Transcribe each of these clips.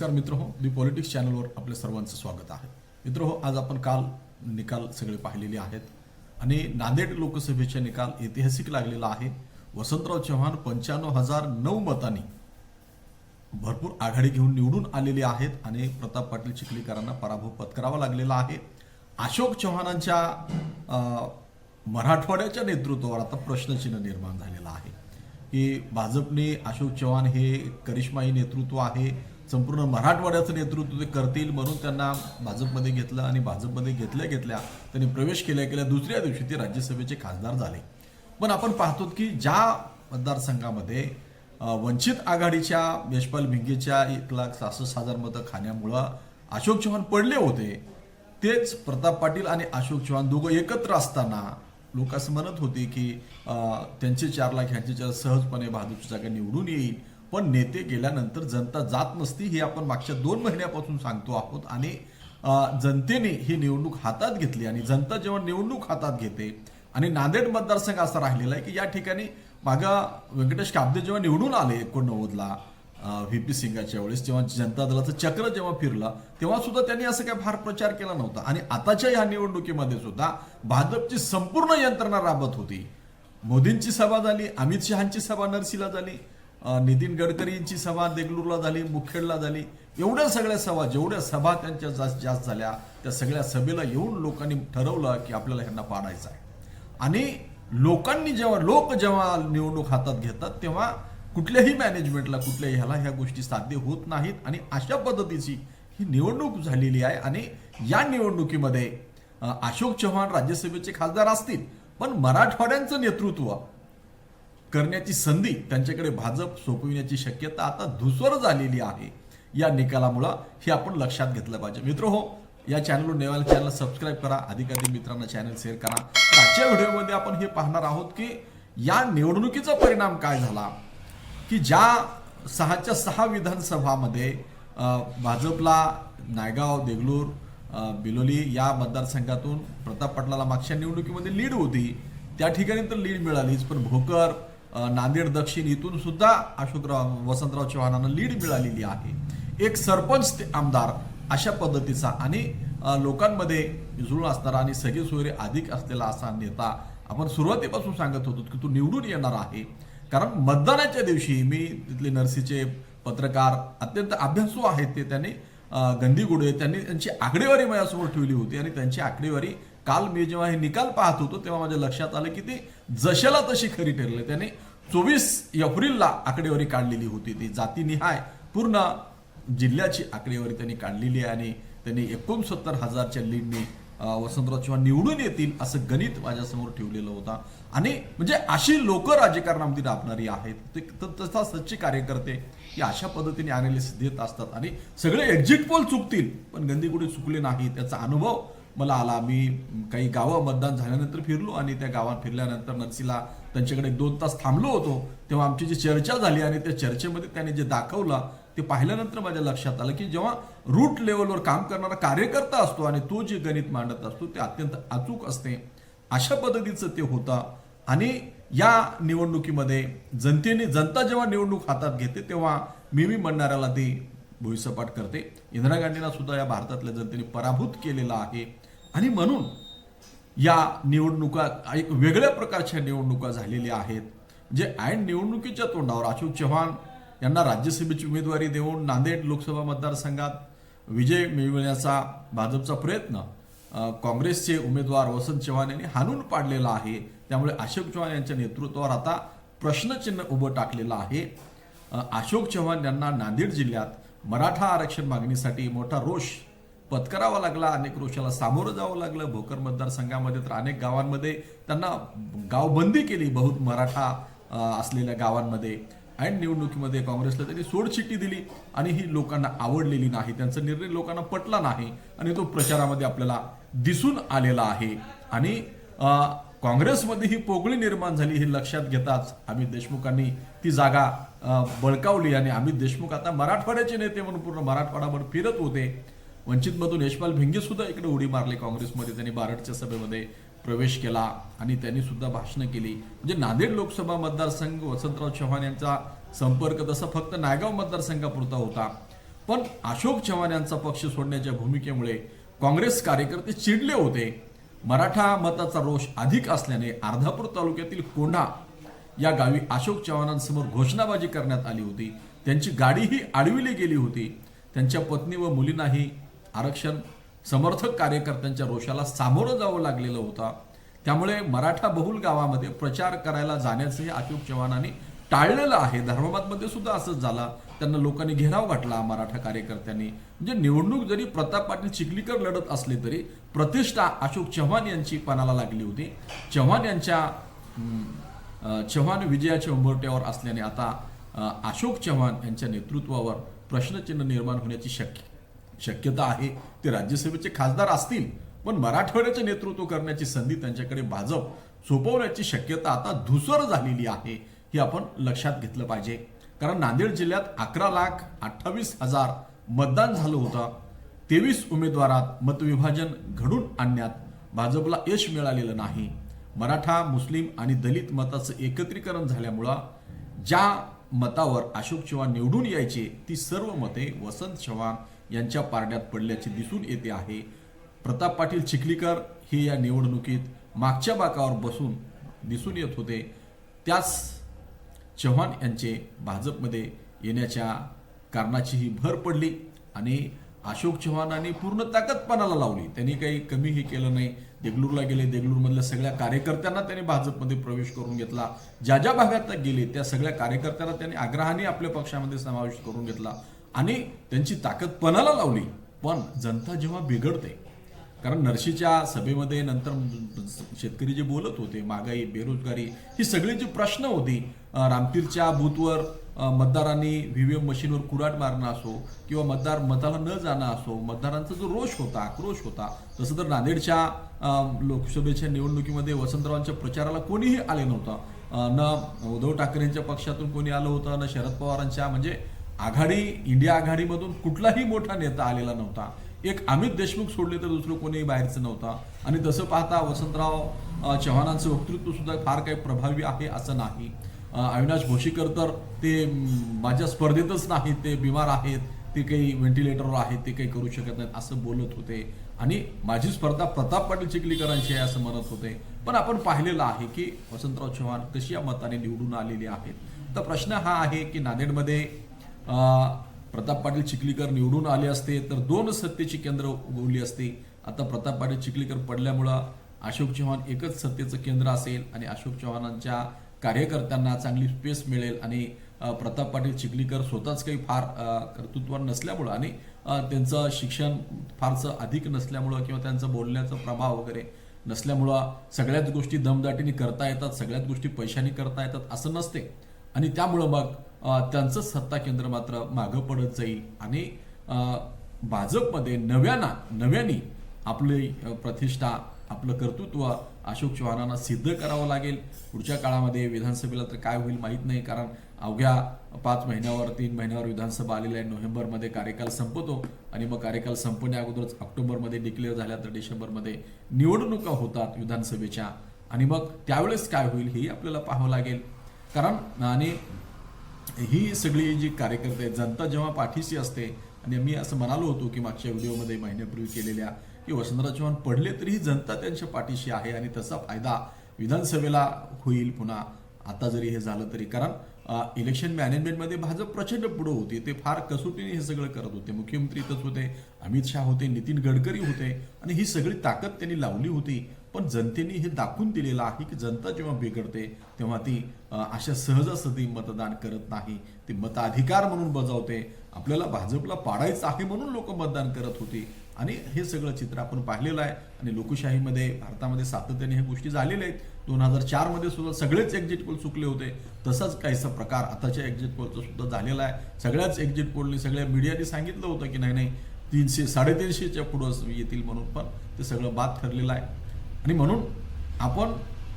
नमस्कार मित्र हो दी पॉलिटिक्स चॅनलवर आपल्या सर्वांचं स्वागत आहे. मित्र हो आज आपण काल निकाल सगळे पाहिलेले आहेत आणि नांदेड लोकसभेचे निकाल ऐतिहासिक लागलेला आहे. वसंतराव चव्हाण पंच्याण्णव हजार नऊ मतांनी भरपूर आघाडी घेऊन निवडून आलेले आहेत आणि प्रताप पाटील चिखलीकरांना पराभव पत्करावा लागलेला आहे. अशोक चव्हाणांच्या मराठवाड्याच्या नेतृत्वावर आता प्रश्नचिन्ह निर्माण झालेलं आहे. की भाजपने अशोक चव्हाण हे करिश्माई नेतृत्व आहे संपूर्ण मराठवाड्याचं नेतृत्व ते करतील म्हणून त्यांना भाजपमध्ये घेतलं आणि भाजपमध्ये घेतल्या घेतल्या त्यांनी प्रवेश केल्या केल्या दुसऱ्या दिवशी ते राज्यसभेचे खासदार झाले. पण आपण पाहतो की ज्या मतदारसंघामध्ये वंचित आघाडीच्या यशपाल भिंगेच्या एक लाख सहासष्ट हजार मतं खाण्यामुळं अशोक चव्हाण पडले होते तेच प्रताप पाटील आणि अशोक चव्हाण दोघं एकत्र असताना लोक असं म्हणत होते की त्यांचे चार लाख ह्यांचे चार सहजपणे भाजपची जागा निवडून येईल पण नेते गेल्यानंतर जनता जात नसती हे आपण मागच्या दोन महिन्यापासून सांगतो आहोत. आणि जनतेने ही निवडणूक हातात घेतली आणि जनता जेव्हा निवडणूक हातात घेते आणि नांदेड मतदारसंघ असा राहिलेला आहे की या ठिकाणी मागा व्यंकटेश काब्दे जेव्हा निवडून आले एकोणनव्वदला व्ही पी सिंगाच्या वेळेस जेव्हा जनता दलाचं चक्र जेव्हा फिरलं तेव्हा सुद्धा त्यांनी असं काही फार प्रचार केला नव्हता. आणि आताच्या या निवडणुकीमध्ये सुद्धा भाजपची संपूर्ण यंत्रणा राबत होती. मोदींची सभा झाली अमित शहांची सभा नरसीला झाली नितीन गडकरींची सभा देगलूरला झाली मुखेडला झाली. एवढ्या सगळ्या सभा जेवढ्या सभा त्यांच्या जास्त जास्त झाल्या त्या सगळ्या सभेला येऊन लोकांनी ठरवलं की आपल्याला ह्यांना पाडायचं आहे. आणि लोकांनी जेव्हा लोक जेव्हा निवडणूक हातात घेतात तेव्हा कुठल्याही मॅनेजमेंटला कुठल्याही ह्याला ह्या गोष्टी साध्य होत नाहीत. आणि अशा पद्धतीची ही निवडणूक झालेली आहे. आणि या निवडणुकीमध्ये अशोक चव्हाण राज्यसभेचे खासदार असतील पण मराठवाड्यांचं नेतृत्व करण्याची संधी त्यांच्याकडे भाजप सोपविण्याची शक्यता आता धुसर झालेली आहे. या निकालामुळं हे आपण लक्षात घेतलं पाहिजे. मित्र हो या चॅनलवर नेवाल चॅनल सबस्क्राईब करा अधिकाधिक मित्रांना चॅनल शेअर करा. आजच्या व्हिडिओमध्ये आपण हे पाहणार आहोत की या निवडणुकीचा परिणाम काय झाला? की ज्या सहाच्या सहा विधानसभामध्ये भाजपला नायगाव देगलूर बिलोली या मतदारसंघातून प्रताप पाटलाला मागच्या निवडणुकीमध्ये लीड होती. त्या ठिकाणी तर लीड मिळालीच पण भोकर नांदेड दक्षिण इथून सुद्धा अशोकराव वसंतराव चव्हाणांना लीड मिळालेली आहे. एक सरपंच ते आमदार अशा पद्धतीचा आणि लोकांमध्ये जुळून असणारा आणि सगळे सोयरे अधिक असलेला असा नेता आपण सुरुवातीपासून सांगत होतो की तो निवडून येणार आहे. कारण मतदानाच्या दिवशी मी तिथले नर्सीचे पत्रकार अत्यंत अभ्यासू आहेत ते त्यांनी गंदी गंदीगुडे त्यांनी त्यांची आकडेवारी माझ्यासमोर ठेवली होती आणि त्यांची आकडेवारी काल मी जेव्हा हे निकाल पाहत होतो तेव्हा माझ्या लक्षात आलं की ते जशाला तशी खरी ठरले त्याने चोवीस एप्रिलला आकडेवारी काढलेली होती. ती जातीनिहाय पूर्ण जिल्ह्याची आकडेवारी त्यांनी काढलेली आहे आणि त्यांनी एकोणसत्तर हजारच्या लीडने वसंतराव चव्हाण निवडून येतील असं गणित माझ्यासमोर ठेवलेलं होतं. आणि म्हणजे अशी लोक राजकारणामध्ये राबणारी आहेत. ते त- तसा सच्चे कार्यकर्ते की अशा पद्धतीने अनालिसिस देत असतात. आणि सगळे एक्झिट पोल चुकतील पण गंदीगुडी चुकले नाही त्याचा अनुभव मला आला. मी काही गावं मतदान झाल्यानंतर फिरलो आणि त्या गावात फिरल्यानंतर नरसीला त्यांच्याकडे एक दोन तास थांबलो होतो. तेव्हा आमची जी चर्चा झाली आणि त्या चर्चेमध्ये त्याने जे दाखवलं ते पाहिल्यानंतर माझ्या लक्षात आलं की जेव्हा रूट लेवलवर काम करणारा कार्यकर्ता असतो आणि तो जे गणित मांडत असतो ते अत्यंत अचूक असते. अशा पद्धतीचं ते होतं. आणि या निवडणुकीमध्ये जनतेने जनता जेव्हा निवडणूक हातात घेते तेव्हा मी मी म्हणणाऱ्याला ती भुईसपाट करते. इंदिरा गांधींना सुद्धा या भारतातल्या जनतेने पराभूत केलेला आहे. आणि म्हणून या निवडणुका एक वेगळ्या प्रकारच्या निवडणुका झालेल्या आहेत. जे ऐन निवडणुकीच्या तोंडावर अशोक चव्हाण यांना राज्यसभेची उमेदवारी देऊन नांदेड लोकसभा मतदारसंघात विजय मिळविण्याचा भाजपचा प्रयत्न काँग्रेसचे उमेदवार वसंत चव्हाण यांनी हाणून पाडलेला आहे. त्यामुळे अशोक चव्हाण यांच्या नेतृत्वावर आता प्रश्नचिन्ह उभं टाकलेलं आहे. अशोक चव्हाण यांना नांदेड जिल्ह्यात मराठा आरक्षण मागणीसाठी मोठा रोष पत्करावा लागला अनेक रोषाला सामोरं जावं लागलं. भोकर मतदारसंघामध्ये तर अनेक गावांमध्ये त्यांना गावबंदी केली बहुत मराठा असलेल्या गावांमध्ये. अँड निवडणुकीमध्ये काँग्रेसला त्यांनी सोडचिठ्ठी दिली आणि ही लोकांना आवडलेली नाही. त्यांचा निर्णय लोकांना पटला नाही आणि तो प्रचारामध्ये आपल्याला दिसून आलेला आहे. आणि काँग्रेसमध्ये ही पोगळी निर्माण झाली हे लक्षात घेताच अमित देशमुखांनी ती जागा बळकावली. आणि अमित देशमुख आता मराठवाड्याचे नेते म्हणून पूर्ण मराठवाडाभर फिरत होते. वंचितमधून यशपाल भिंगे सुद्धा इकडे उडी मारली काँग्रेसमध्ये. त्यांनी बारडच्या सभेमध्ये प्रवेश केला आणि त्यांनी सुद्धा भाषणं केली. म्हणजे नांदेड लोकसभा मतदारसंघ वसंतराव चव्हाण यांचा संपर्क तसा फक्त नायगाव मतदारसंघापुरता होता. पण अशोक चव्हाण यांचा पक्ष सोडण्याच्या भूमिकेमुळे काँग्रेस कार्यकर्ते चिडले होते. मराठा मताचा रोष अधिक असल्याने अर्धापूर तालुक्यातील कोंढा या गावी अशोक चव्हाणांसमोर घोषणाबाजी करण्यात आली होती. त्यांची गाडीही अडविली गेली होती. त्यांच्या पत्नी व मुलींनाही आरक्षण समर्थक कार्यकर्त्यांच्या रोषाला सामोरं जावं लागलेलं होतं. त्यामुळे मराठा बहुल गावामध्ये प्रचार करायला जाण्याचंही अशोक चव्हाणांनी टाळलेलं आहे. धर्माबादमध्ये सुद्धा असंच झाला. त्यांना लोकांनी घेराव घातला मराठा कार्यकर्त्यांनी. म्हणजे निवडणूक जरी प्रताप पाटील चिखलीकर लढत असले तरी प्रतिष्ठा अशोक चव्हाण यांची पणाला लागली होती. चव्हाण यांच्या चव्हाण विजयाच्या उंबरट्यावर असल्याने आता अशोक चव्हाण यांच्या नेतृत्वावर प्रश्नचिन्ह निर्माण होण्याची शक्य शक्यता आहे. ते राज्यसभेचे खासदार असतील पण मराठवाड्याचे नेतृत्व करण्याची संधी त्यांच्याकडे भाजप सोपवण्याची शक्यता आता धुसर झालेली आहे हे आपण लक्षात घेतलं पाहिजे. कारण नांदेड जिल्ह्यात अकरा लाख अठ्ठावीस हजार मतदान झालं होतं. तेवीस उमेदवारात मतविभाजन घडून आणण्यात भाजपला यश मिळालेलं नाही. मराठा मुस्लिम आणि दलित मताचं एकत्रीकरण झाल्यामुळं ज्या मतावर अशोक चव्हाण निवडून यायचे ती सर्व मते वसंत चव्हाण यांच्या पारड्यात पडल्याचे दिसून येते आहे. प्रताप पाटील चिखलीकर हे या निवडणुकीत मागच्या बाकावर बसून दिसून येत होते. त्याच चव्हाण यांचे भाजपमध्ये येण्याच्या कारणाचीही भर पडली आणि अशोक चव्हाणांनी पूर्ण ताकदपणाला लावली. त्यांनी काही कमीही केलं नाही. देगलूरला गेले. देगलूरमधल्या सगळ्या कार्यकर्त्यांना त्यांनी भाजपमध्ये प्रवेश करून घेतला. ज्या ज्या भागात गेले त्या सगळ्या कार्यकर्त्यांना त्यांनी आग्रहाने आपल्या पक्षामध्ये समावेश करून घेतला. आणि त्यांची ताकद पणाला लावली. पण जनता जेव्हा बिघडते कारण नरशीच्या सभेमध्ये नंतर शेतकरी जे बोलत होते महागाई बेरोजगारी ही सगळी जी प्रश्न होती रामतीरच्या बूथवर व्ही मतदारांनी एम मशीनवर कुराट मारणं असो किंवा मतदार मताला न जाणं असो मतदारांचा जो रोष होता आक्रोश होता तसं तर नांदेडच्या लोकसभेच्या निवडणुकीमध्ये वसंतरावांच्या प्रचाराला कोणीही आले नव्हतं. न उद्धव ठाकरेंच्या पक्षातून कोणी आलं होतं न शरद पवारांच्या म्हणजे आघाडी इंडिया आघाडीमधून कुठलाही मोठा नेता आलेला नव्हता. एक अमित देशमुख सोडले तर दुसरं कोणीही बाहेरचं नव्हता. आणि तसं पाहता वसंतराव चव्हाणांचं वक्तृत्व सुद्धा फार काही प्रभावी आहे असं नाही. अविनाश भोशीकर तर ते माझ्या स्पर्धेतच नाहीत ते बिमार आहेत ते काही व्हेंटिलेटरवर आहेत ते काही करू शकत नाहीत असं बोलत होते. आणि माझी स्पर्धा प्रताप पाटील चिखलीकरांची आहे असं म्हणत होते. पण आपण पाहिलेलं आहे की वसंतराव चव्हाण कशी या मताने निवडून आलेले आहेत. तर प्रश्न हा आहे की नांदेडमध्ये प्रताप पाटील चिखलीकर निवडून आले असते तर दोन सत्तेची केंद्र उगवली असती. आता प्रताप पाटील चिखलीकर पडल्यामुळं अशोक चव्हाण एकच सत्तेचं केंद्र असेल आणि अशोक चव्हाणांच्या कार्यकर्त्यांना चांगली स्पेस मिळेल आणि प्रताप पाटील चिखलीकर स्वतःच काही फार कर्तृत्वान नसल्यामुळं आणि त्यांचं शिक्षण फारसं अधिक नसल्यामुळं किंवा त्यांचं बोलण्याचा प्रभाव वगैरे नसल्यामुळं सगळ्याच गोष्टी दमदाटीने करता येतात सगळ्याच गोष्टी पैशाने करता येतात असं नसते. आणि त्यामुळं मग त्यांचं सत्ता केंद्र मात्र मागं पडत जाईल. आणि भाजपमध्ये नव्याना नव्याने आपली प्रतिष्ठा आपलं कर्तृत्व अशोक चव्हाणांना सिद्ध करावं लागेल. पुढच्या काळामध्ये विधानसभेला तर काय होईल माहीत नाही कारण अवघ्या पाच महिन्यावर तीन महिन्यावर विधानसभा आलेली आहे. नोव्हेंबरमध्ये कार्यकाल संपतो आणि मग कार्यकाल संपण्या अगोदरच ऑक्टोबरमध्ये डिक्लेअर झाल्या तर डिसेंबरमध्ये निवडणुका होतात विधानसभेच्या. आणि मग त्यावेळेस काय होईल हेही आपल्याला पाहावं लागेल. कारण आणि ही सगळी जी कार्यकर्ते आहेत, जनता जेव्हा पाठीशी असते आणि मी असं म्हणालो होतो की मागच्या व्हिडिओमध्ये महिन्यापूर्वी केलेल्या की वसंतराव चव्हाण पडले तरी जनता त्यांच्या पाठीशी आहे आणि त्याचा फायदा विधानसभेला होईल पुन्हा. आता जरी हे झालं तरी कारण इलेक्शन मॅनेजमेंटमध्ये भाजप प्रचंड पुढं होती. ते फार कसोटीने हे सगळं करत होते. मुख्यमंत्री इथंच होते अमित शहा होते नितीन गडकरी होते आणि ही सगळी ताकद त्यांनी लावली होती. पण जनतेने हे दाखवून दिलेलं आहे की जनता जेव्हा बिघडते तेव्हा ती अशा सहजासहजी मतदान करत नाही. ती मताधिकार म्हणून बजावते. आपल्याला भाजपला पाडायचं आहे म्हणून लोक मतदान करत होती. आणि हे सगळं चित्र आपण पाहिलेलं आहे. आणि लोकशाहीमध्ये भारतामध्ये सातत्याने ह्या गोष्टी झालेल्या आहेत. दोन हजार चारमध्ये सुद्धा सगळेच एक्झिट पोल चुकले होते. तसाच काहीसा प्रकार आताच्या एक्झिट पोलचा सुद्धा झालेला आहे. सगळ्याच एक्झिट पोलने सगळ्या मीडियाने सांगितलं होतं की नाही नाही तीनशे साडेतीनशेच्या पुढं येतील म्हणून. पण ते सगळं बाद ठरलेलं आहे. आणि म्हणून आपण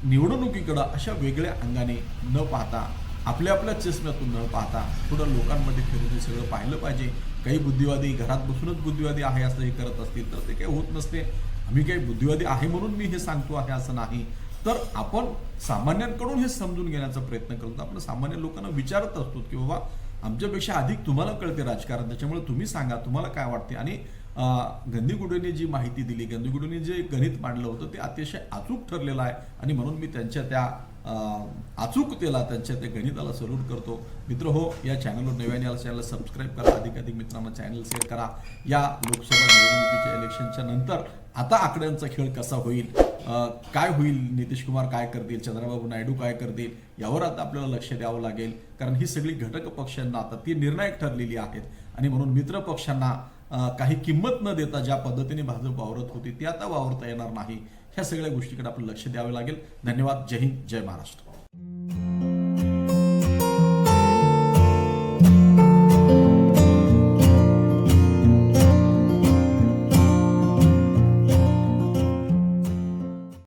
निवडणुकीकडं अशा वेगळ्या अंगाने न पाहता आपल्या आपल्या चष्म्यातून न पाहता थोडं लोकांमध्ये फिरून हे सगळं पाहिलं पाहिजे. काही बुद्धिवादी घरात बसूनच बुद्धिवादी आहे असं हे करत असतील तर ते काही होत नसते. आम्ही काही बुद्धिवादी आहे म्हणून मी हे सांगतो आहे असं नाही. तर आपण सामान्यांकडून हे समजून घेण्याचा प्रयत्न करतो. आपण सामान्य लोकांना विचारत असतो की बाबा आमच्यापेक्षा अधिक तुम्हाला कळते राजकारण. त्याच्यामुळे तुम्ही सांगा तुम्हाला काय वाटते? आणि अं, जी माहिती दिली गंदीगुडेने जे गणित मांडलं होतं ते अतिशय अचूक ठरलेलं आहे. आणि म्हणून मी त्यांच्या त्या अचूकतेला त्यांच्या त्या गणिताला सल्यूट करतो. मित्र हो या चॅनलवर नव्याने आला चॅनलला सबस्क्राईब करा. अधिकाधिक मित्रांना चॅनल शेअर करा. या लोकसभा निवडणुकीच्या इलेक्शनच्या नंतर आता आकड्यांचा खेळ कसा होईल? काय होईल? नितीश कुमार काय करतील? चंद्रबाबू नायडू काय करतील? यावर आता आपल्याला लक्ष द्यावं लागेल. कारण ही सगळी घटक पक्षांना आता ती निर्णायक ठरलेली आहेत. आणि म्हणून मित्र पक्षांना काही किंमत न देता ज्या पद्धतीने भाजप वावरत होती ती आता वावरता येणार नाही. ह्या सगळ्या गोष्टीकडे आपण लक्ष द्यावे लागेल. धन्यवाद. जय हिंद. जय महाराष्ट्र.